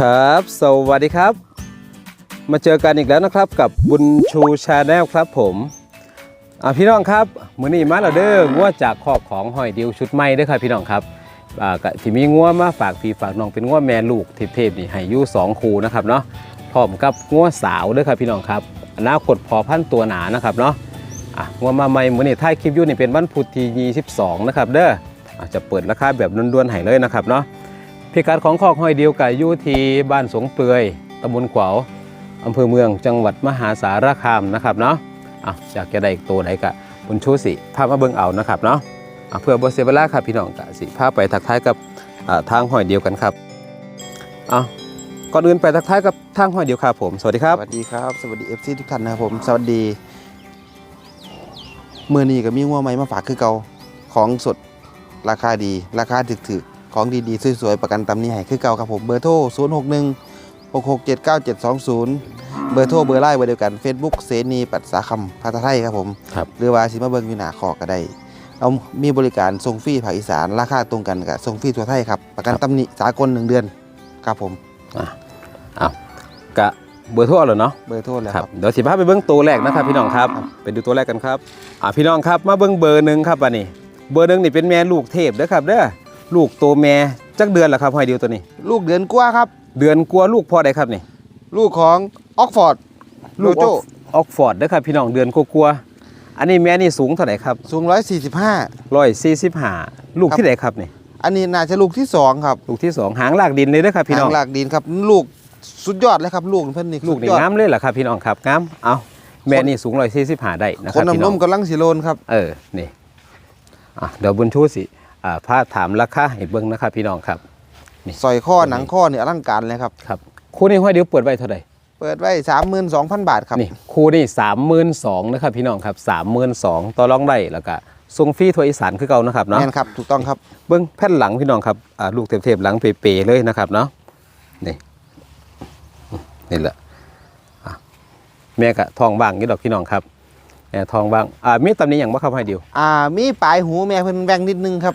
ครับ สวัสดีครับ มาเจอกันอีกแล้วนะครับกับบุญชูชาแนลครับผมอ่าพี่น้องครับมือนี้มาแล้วเด้องัวจากคอกของหอยดิวชุดใหม่เด้อครับพี่น้องครับอ่าก็ที่มีงัวมาฝากพี่ฝากน้องเป็นงัวแม่ลูกเทพๆนี่ให้อยู่สองคูนะครับเนาะพร้อมกับงัวสาวเด้อครับพี่น้องครับอนาคตพอพันตัวหนานะครับเนาะอะงัวมาใหม่มือนี้ท้ายคลิปอยู่นี่เป็นวันพุธที่22นะครับเด้ออาจจะเปิดราคาแบบด่วนๆให้เลยนะครับเนาะ พิกัดของคอกห้อยเดียวกับยูทีบ้านสงเปือยตำบลขวาวอำเภอเมืองจังหวัดมหาสารคามนะครับเนาะอะอยากจะได้อีกตัวไหนกะบุญชูสิพามาเบิ่งเอานะครับเนาะอะเพื่อบเสเวลาครับพี่น้องกะสิพาไปทักทายกับทางห้อยเดียวกันครับอะก่อนอื่นไปทักทายกับทางห้อยเดียวครับผมสวัสดีครับสวัสดีครับสวัสดีเอฟซีทุกท่านนะครับผมสวัสดีเมื่อนี้ก็มีงัวใหม่มาฝากคือเก่าของสดราคาดีราคาถึกๆ ของดีๆ สวยๆ ประกันตำนี้ให้คือเก่าครับผมเบอร์โทร 0 6 1 6 6 7 9 7 2 0 เบอร์โทรเบอร์ไลน์เบอร์เดียวกัน Facebook เสนีปัตสาคำภาษาไทยครับผมครับ หรือว่าสิมาเบิ่งอยู่หน้าขอก็ได้เรามีบริการส่งฟรีภาคอีสานราคาตรงกันกับส่งฟรีทั่วไทยครับประกันตำหนิสากลหนึ่งเดือนครับผมอะอ้าวกะเบอร์โทรเอาเลยเนาะเบอร์โทรเลยคครัรับบเดี๋ยวสิพาไปเบิ้งตัวแรกนะครับพี่น้องครับครับไปดูตัวแรกกันครับอ่าพี่น้องครับมาเบิ้งเบอร์หนึ่งครับอันนี้ เบอร์หนึ่งนี่เป็นแม่ลูกเทพเด้อครับเด้อ ลูกตัวแม่จักเดือนละครับหอยเดียวตัวนี้ ลูกเดือนกว่าครับ เดือนกลัวลูกพอได้ครับนี่ ลูกของออกฟอร์ดโลโจออกฟอร์ดเด้อครับพี่น้องเดือนกลัวๆอันนี้แม่นี่สูงเท่าไหร่ครับ สูง145ร้อยสี่สิบห้าลูกครับที่ไหนครับนี่อันนี้น่าจะลูกที่2ครับ ลูกที่สองหางลากดินเลยเด้อครับพี่น้องหางหลากดินครับ ลูกสุดยอดเลยครับลูกเพิ่นนี่ลูกนี่สุดยอดงามเลยเหรอครับพี่น้องครับงามเอาแม่นี่สูงร้อยสี่สิบห้าได้นะคครับนพี่น้ำน้นองมกำลังสิโลนครับ เออนี่อะเดี๋ยวบุญชูสิ อ่าพาถามราคาให้เบิ่งนะครับพี่น้องครับสอยข้อหนังข้อนี่อลังการเลยครับครับคู่นี้ห้อยเดียวเปิดไว้เท่าไหร่เปิดไว้32,000บาทครับนี่คู่นี้สามหมื่นสองนะครับพี่น้องครับสามหมื่นสองต่อรองได้แล้วก็ทรงฟรีทัวร์อีสานคือเก่านะครับเนาะแม่นครับถูกต้องครับเบิ้งแผ่นหลังพี่น้องครับอ่าลูกเทปๆหลังเป๋ๆเลยนะครับเนาะนี่นี่แหละอะแม่กะทองบ้างนี่ดอกพี่น้องครับแม่ ทองบ้างอ่ามีตำหนี้อย่างว่าครับให้เดียวอ่ามีปลายหูแม่เพิ่นแบ่งนิดนึงครับ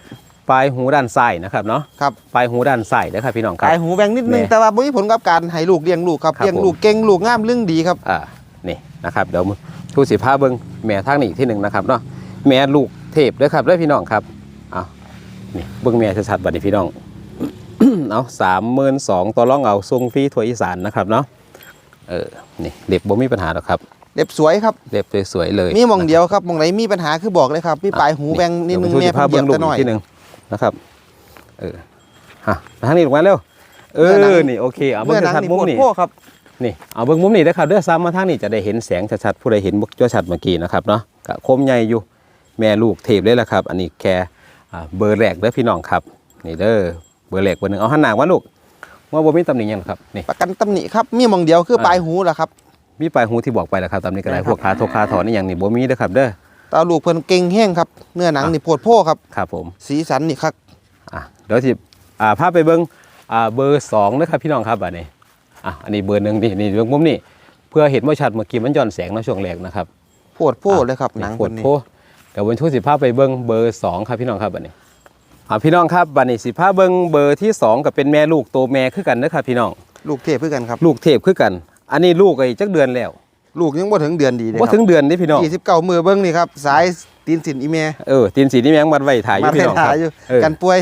ปลายหูด้านซ้ายนะครับเนาะครับปลายหูด้านซ้ายนะครับพี่น้องคปรับลายหูแบ่งนิดนึงแม่แต่ว่าบ่มีผลกับการให้ลูกเลี้ยงลูกครับครับเลี้ยงลูกเก่งลูกงามเรื่องดีครับอ่านี่นะครับเดี๋ยวทูสิพาเบิงแม่ทางนี้อีกที่หนึ่งนะครับเนาะแม่ลูกเทพเด้อครับเด้อพี่น้องครับเอานี่เบิงแม่ชัดๆบัดนี้พี่น้องเอาสามหมื่นสองต่อรองเอาทรงฟรีทัวร์อีสานนะครับเนาะเออนี่เล็บบ่มีปัญหาหรอกครับ เล็บสวยครับเล็บสวยๆเลยมีหมองเดียวครับหมองไหนมีปัญหาคือบอกเลยครับมีปลายหูแบ่งนิดนึงเดี๋แม่ยวเพิ่นเหยียบลูกแต่น้อยกที่หนึ่งนะครับเออฮะมาทางนี้ลงมาเร็วเอเมื่อหนัอนี่โอเคเอาเบิ้เมื่องหนังชัดนี่ๆมุมปวดนี่โพ่ครับนี่เอาเบิ้งมุมนี้นะครับเด้อซ้ำมาทางนี้จะได้เห็นแสงชัดๆผู้ใดเห็นบกจ้าชัดเมื่อกี้นะครับเนาะกะคมใหญ่อยู่แม่ลูกเทพเลยละครับ อันนี้แค่อ่าเบอร์แรกเด้อพี่น้องครับนี่เด้อเบอร์แรกเบอร์หนึ่งเอาหันหน้าว่าลูกว่าบ่มีตำหนิหยังหรอกครับนี่ประกันตำหนิครับมีหมองเดียวคือปลายหูแหละครับ มีปลายหูที่บอกไปแล้วครับตำหนิก็ได้นะครับพวกขาทกขาถอนนี่อย่างนี่บ่มีเด้อครับเด้อตาลูกเพิ่นเก่งแห้งครับ เนื้อหนังนี่โพดโพ่ครับครับผม สีสันนี่ครับอะเดี๋ยวสิอ่าพาไปเบิ้งอ่าเบอร์สองนะครับพี่น้องครับอันนี้อะอันนี้เบอร์หนึ่งนี่นี่เบื้องมุมนี่เพื่อเห็นว่าชัดเมื่อกี้มันย้อนแสงเนาะช่วงแรกนะครับโพดโพ่เลยครับหนังปวเพิ่ดนนี่โพเดี๋ยววันทุสิภาไปเบิ้งเบอร์สองครับพี่น้องครับอันนี้อ่าพี่น้องครับบันนี้สิภาเบิ้งเบอร์ที่สองกับเป็นแม่ลูกโตแม่คือกันนะครับพี่น้อง ลูกเทพเพื่อกันครับ ลูกเทพคือกัน อันนี้ลูกไอ้จักเดือนแล้วลูกยังบ่ถึงเดือนดีเลยว่าคถึรับงเดือนนี่พี่น้อง ยี่สิบเก้ามือเบิ้งนี่ครับสายตีนสินอีเมเออตีนสีนี่แมงมันไว้ถ่ายอมายู่พี่ให้น้องคถ่ารับยอยู่เออกันป่วย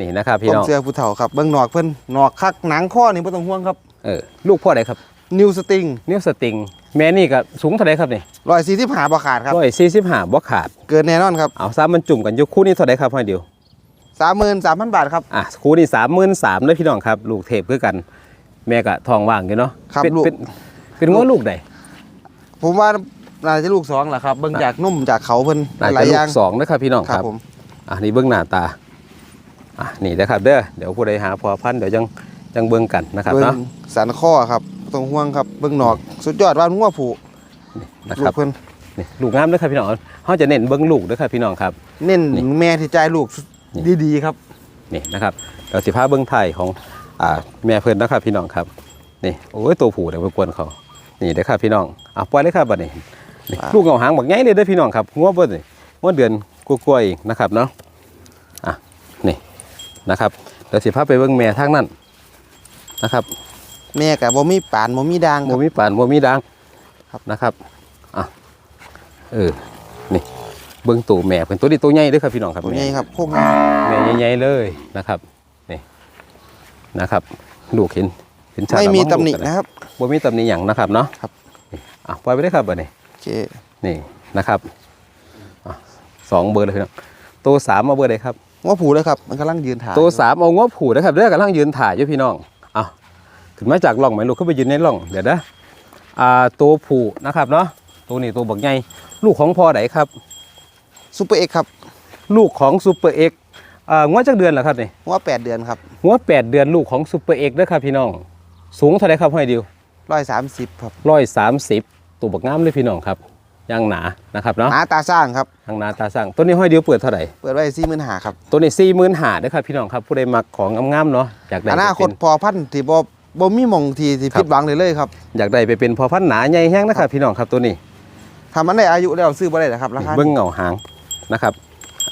นี่นะครับพี่ต้น้มองเสื้อผู้เฒ่าครับเบิ้งหนอกเพิ่นหนอกคักหนังข้อนี่บ่ต้องห่วงครับเออลูกพ่อใดครับนิวสติงเนียสติง แม่นี่ก็สูงเท่าไหรครับนี่ร้อยสี่สิบหาบ่ขาดครับ ร้อยสี่สิบห้าบ่ขาดเกินแน่นอนครับเอาซ้ำมันจุ่มกันอยู่คู่นี้เท่าไหรครับพ่อเดียวสามหมื่นสามพันบาทครับ อะคู่นี้สามหมื่นสามเลยพี่น้องครับ ลูกเทพคือกัน แม่กะทองว่างอยู่เนาะครับเป็นลูก เป็นเป็นง้อลูกใด ผมว่าน่าจะลูกสองแหละครับเบิ้งจากนุ่มจากเขาเพิ่นน่าหจะลายลูอย่างกสองนะครับพี่น้องคครัรับบผม อะนี่เบื้องหน้าตาอะนี่นะครับเด้อเดี๋ยวผู้ใดหาพอพันธุ์เดี๋ยวจังจังเบื้องกันนะครับเบิ้งเนาะสันข้อครับบ่ต้องห่วงครับเบิ้งหนอกสุดยอดว่างัวผูนะคลูรักบเพิ่นนี่ลูกงามนะครับพี่น้องเขาจะเน้นเบื้องลูกด้วยครับพี่น้องครับ เน้นนี่แม่ที่ใจายลูกนี่ ดีๆครับ นี่นะครับเดี๋ยวสิพาเบื้องไทยของ อ่าแม่เพิ่นนะครับพี่น้องครับนี่โอ้ยตัวผู้เดี๋ยวไปกวนเขานี่เด้อครับพี่น้องอะปล่อยเลยครับบัดนี้นี่อ่าลูกเงาหางบักใหญ่เลยเด้อพี่น้องครับงัวเบิ่นี่งัวเดือนกลัวๆอีกนะครับเนาะอะนี่นะครับเดี๋ยวสิพาไปเบิ่งแม่ทางนั้นนะครับแม่กับบ่มีปานบ่มีด่างคโมรับมีป่านโมมีดังครับนะครับอะเออนี่เบิ้งตัวแม่เป็นตัวนี้ตัวใหญ่เด้วยครับพี่น้องครับตัวแม่ใหญ่ครับโคกแม่ใหญ่ๆเลยนะครับ นี่นะครับลูกเห็นเห็นชัดไม่มีแล้วตำหนิลูกกันะครับบ่มีตำหนิหยังนะครับเนาะครับนี่อะปล่อยไปได้ครับบัดนี้โอเคนี่นะครับอะสองเบอร์เลยพี่น้องตัวสามเอาเบอร์ใดครับว่าผูเลยครับมันกำลังยืนถ่ายตัวสามเอางบผูนะครับเด้อกำลังยืนถ่ายอยู่พี่น้องอะขึ้นมาจากร่องไหมลูกขึ้นไปยืนในร่องเดี๋ยวนะอ่าตัวผูนะครับเนาะตัวนี้ตัวบักใหญ่ลูกของพ่อไหนครับซูเปอร์เอ็กครับลูกของซูเปอร์เอ็ก อ่างวดจักเดือนเหรอครับนี่ว่าแปดเดือนครับงวดแปดเดือนลูกของซูเปอร์เอ็กเด้อครับพี่น้อง สูงเท่าไหรครับห้อยเดียวร้อยสามสิบครับร้อยสามสิบตัวบักงามเลยพี่น้องครับย่างหนานะครับเนาะหนาตาสร้างครับย่างหนาตาสั่งตัวนี้ห้อยเดียวเปิดเท่าไหร่เปิดไว้สี่หมื่นหาครับตัวนี้สี่หมื่นหาเด้อครับพี่น้องครับผู้ใดมักของงามๆเนาะอยากได้อไปนาคเป็ตนพอพันธุ์ที่บ่บ่มีหมองทีที่ครับผิดหวังเลยเลยครับอยากได้ไปเป็นพอพันธุ์หนาใหญ่แห้งนะครับพี่น้องครับตัวนี้ ทำมันได้อายุแล้วซื้อบ่ได้นะครับราคาเบิ้งเหงาหางนะครับ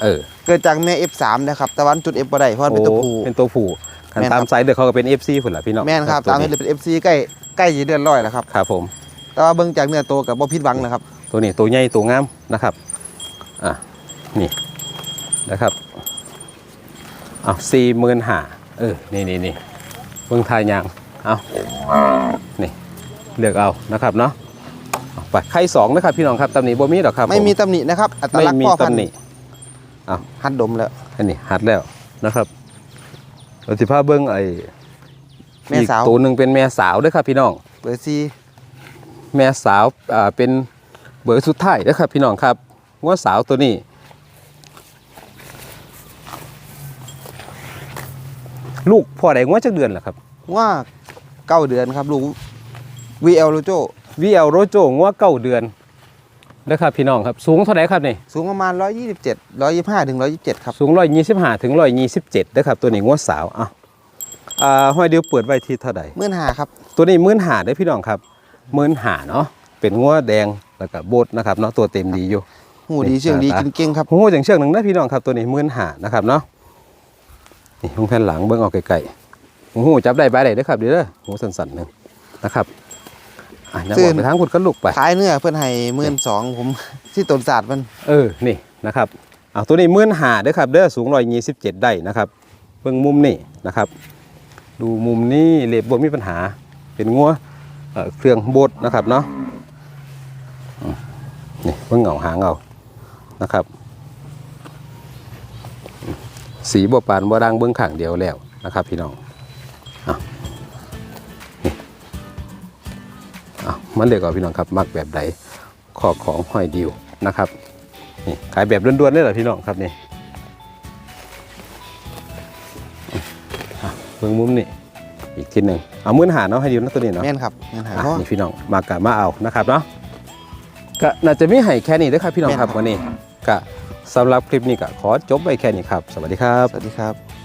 เออเกิดจากแม่ F3 นะครับแต่วันจุด F บ่ได้เพราะมันเป็นตัวผู้เป็นตัวผู้ขันแม่นตามครับไซส์เดือเขาก็เป็น FC ผุนละพี่น้องแม่นครับตัวตามที่เป็น FC ใกล้ใกล้จะเดือนร้อยแล้วครับครับผม แต่ว่าเบิ่งจากเนื้อโตวกับบ่ผิดหวังนะครับ ตัวนี้ตัวใหญ่ตัวงามนะครับอะนี่นะครับเอาสี่หมื่นห้าเออนี่นี่นี่เบิ้งทายยางเอานี่เลือกเอานะครับเนาะเอาไปไข่สองนะครับพี่น้องครับตำหนิบ่มีหรอกครับไม่มีผตำหนินะครับอัตไม่ลักษณ์มีพ่อพันตำธุ์ หนิหัดดมแล้ว อันนี้หัดแล้วนะครับเราสิพาเบิ้งไอ้แม่สาวอีกตัวหนึ่งเป็นแม่สาวด้วยครับ พี่น้อง เบอร์ซีแม่สาวอ่าเป็นเบอร์สุดท้ายนะครับพี่น้องครับงวดสาวตัวนี้ ลูกพ่อใดงวดจักเดือนล่ะครับว่าเก้าเดือนครับลูก VL โลโจวีเอลโรโจงวดเก้าเดือน นะครับพี่น้องครับสูงเท่าไหร่ครับนี่สูงประมาณ 127 125ถึง127 ครับ สูงร้อยยี่สิบห้าถึงร้อยยี่สิบเจ็ดนะครับตัวนี้งวดสาวอะอ่าห้อยเดียวเปิดไว้ที่เท่าไหร่เมื่อหาครับ ตัวนี้มื่นหาได้อพี่น้องครับมื่นหาเนาะเป็นงวดแดงแล้วก็โบดนะครับเนาะตัวเต็มดีอยู่หูดีเชื่องดีกินเก่งครับโอ้โหอย่างเชือกหนึ่งนะพี่น้องครับตัวนี้มื่นหานะครับเนาะนี่ตรงแผ่นหลังเบิ้งเออกไกลๆโอ้โหจับได้ใบได้เด้อครับเดี๋ยวเด้อหูสั่นๆหนึ่งนะครับ อะยังบอกไปทางคุณก็ลุกไปขายเนื้อเพื่อนให้หมื่นสองผมที่ต้นศาสตร์มัน เออนี่นะครับอะตัวนี้มื่นหาเด้อครับเด้อสูงร้อยยี่สิบเจ็ดได้นะครับเบิ้งมุมนี่นะครับ ดูมุมนี้เล็บบ่มีปัญหา เป็นงัวเอ่อเครื่องบดนะครับเนาะอืมนี่เบิ้งเหงาหางเอานะครับ สีบัวปานบัวดังเบื้องข้างเดียวแล้วนะครับพี่น้อง มันเลือกเอาพี่น้องครับมักแบบใดขอของห้อยดิวนะครับนี่ขายแบบด่วนๆได้เหรอพี่น้องครับนี่อะเบื้องมุมนี่อีกทีหนึ่งเอามื่นหาเนาะให้ดิวนะตัวนี้เนาะแม่นครับแม่นหาอะเพราะนี่พี่น้องมากะมาเอานะครับเนาะก็น่าจะไม่ให้แค่นี้เด้วยครับพี่น้องครับแม่นครับวันนี้ก็สำหรับคลิปนี้ก็ขอจบไว้แค่นี้ครับ สวัสดีครับ สวัสดีครับ